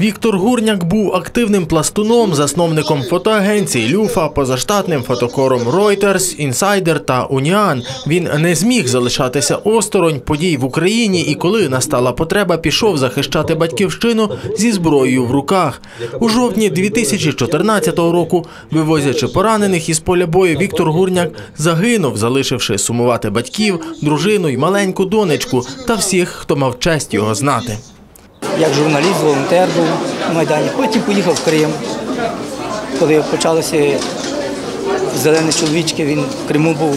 Віктор Гурняк був активним пластуном, засновником фотоагенції Люфа, позаштатним фотокором Reuters, Інсайдер та Уніан. Він не зміг залишатися осторонь подій в Україні і коли настала потреба, пішов захищати батьківщину зі зброєю в руках. У жовтні 2014 року, вивозячи поранених із поля бою, Віктор Гурняк загинув, залишивши сумувати батьків, дружину й маленьку донечку та всіх, хто мав честь його знати. Як журналіст, волонтер був на Майдані. Потім поїхав в Крим. Коли почалися зелені чоловічки, він в Криму був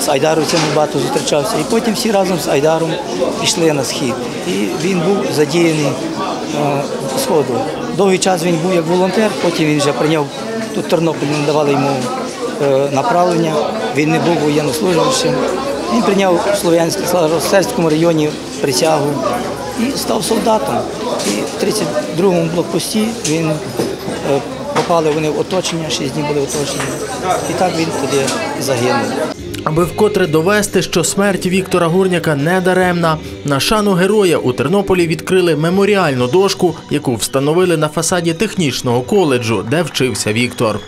з айдаровцями багато зустрічався. І потім всі разом з Айдаром пішли на схід. І він був задіяний е, сходу. Довгий час він був як волонтер, потім він вже прийняв тут в Тернополі, не давали йому е, направлення. Він не був воєннослужащим. Він прийняв в Слов'янському районі присягу і став солдатом. І в 32-му блокпості він е, попали вони в оточення, шість днів були оточені. І так він туди загинув. Аби вкотре довести, що смерть Віктора Гурняка не даремна, на шану героя у Тернополі відкрили меморіальну дошку, яку встановили на фасаді технічного коледжу, де вчився Віктор.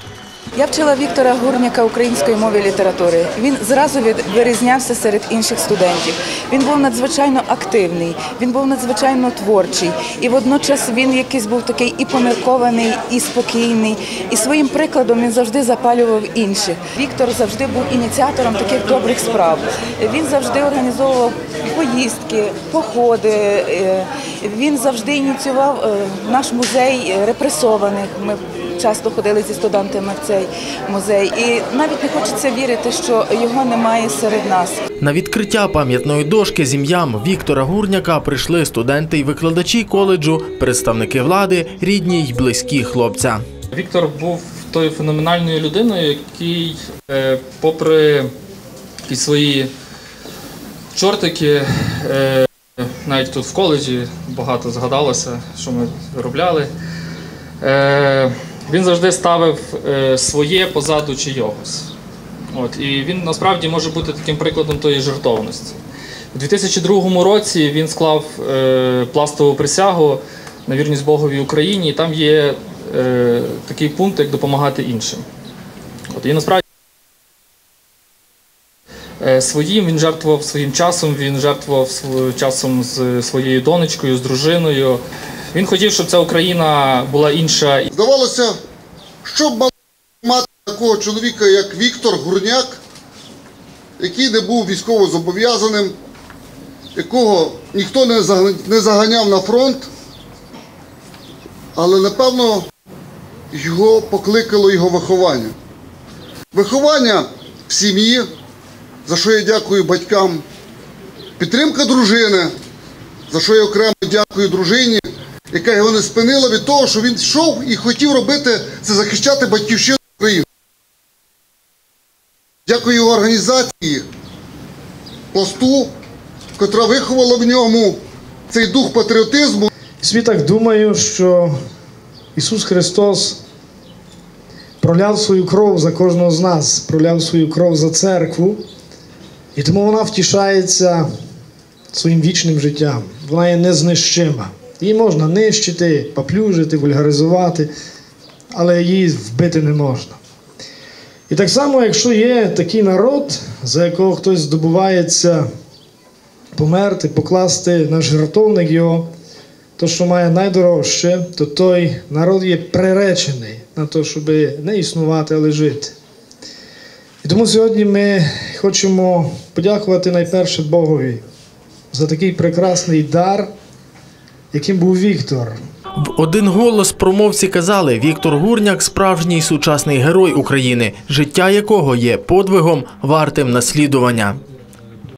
Я вчила Віктора Гурняка української мови і літератури. Він зразу вирізнявся серед інших студентів. Він був надзвичайно активний, він був надзвичайно творчий. І водночас він якийсь був такий і поміркований, і спокійний. І своїм прикладом він завжди запалював інших. Віктор завжди був ініціатором таких добрих справ. Він завжди організовував поїздки, походи. Він завжди ініціював е, наш музей репресованих. Ми часто ходили зі студентами в цей музей, і навіть не хочеться вірити, що його немає серед нас. На відкриття пам'ятної дошки з ім'ям Віктора Гурняка прийшли студенти й викладачі коледжу, представники влади, рідні й близькі хлопця. Віктор був тою феноменальною людиною, який, е, попри якісь свої чортики, е, навіть тут в коледжі багато згадалося, що ми робляли. Е, Він завжди ставив е, своє позаду чийогось. От, і він насправді може бути таким прикладом тої жертовності. У 2002 році він склав е, пластову присягу на вірність Богові Україні, і там є такий пункт, як допомагати іншим. І насправді своїм він жертвував своїм часом, він жертвував часом з своєю донечкою, з дружиною. Він хотів, щоб ця Україна була інша. Здавалося, що б мав мати такого чоловіка, як Віктор Гурняк, який не був військово зобов'язаним, якого ніхто не заганяв на фронт, але напевно його покликало його виховання. Виховання в сім'ї, за що я дякую батькам, підтримка дружини, за що я окремо дякую дружині, яка його не спинила від того, що він йшов і хотів робити це захищати батьківщину України. Дякую його організації, пласту, котра виховала в ньому цей дух патріотизму. Собі так думаю, що Ісус Христос проляв свою кров за кожного з нас, проляв свою кров за церкву, і тому вона втішається своїм вічним життям. Вона є незнищима. Її можна нищити, поплюжити, вульгаризувати, але її вбити не можна. І так само, якщо є такий народ, за якого хтось здобувається померти, покласти на жертовник його, то, що має найдорожче, то той народ є приречений на те, щоб не існувати, але жити. І тому сьогодні ми хочемо подякувати найперше Богові за такий прекрасний дар, яким був Віктор. В один голос промовці казали: Віктор Гурняк справжній сучасний герой України, життя якого є подвигом вартим наслідування.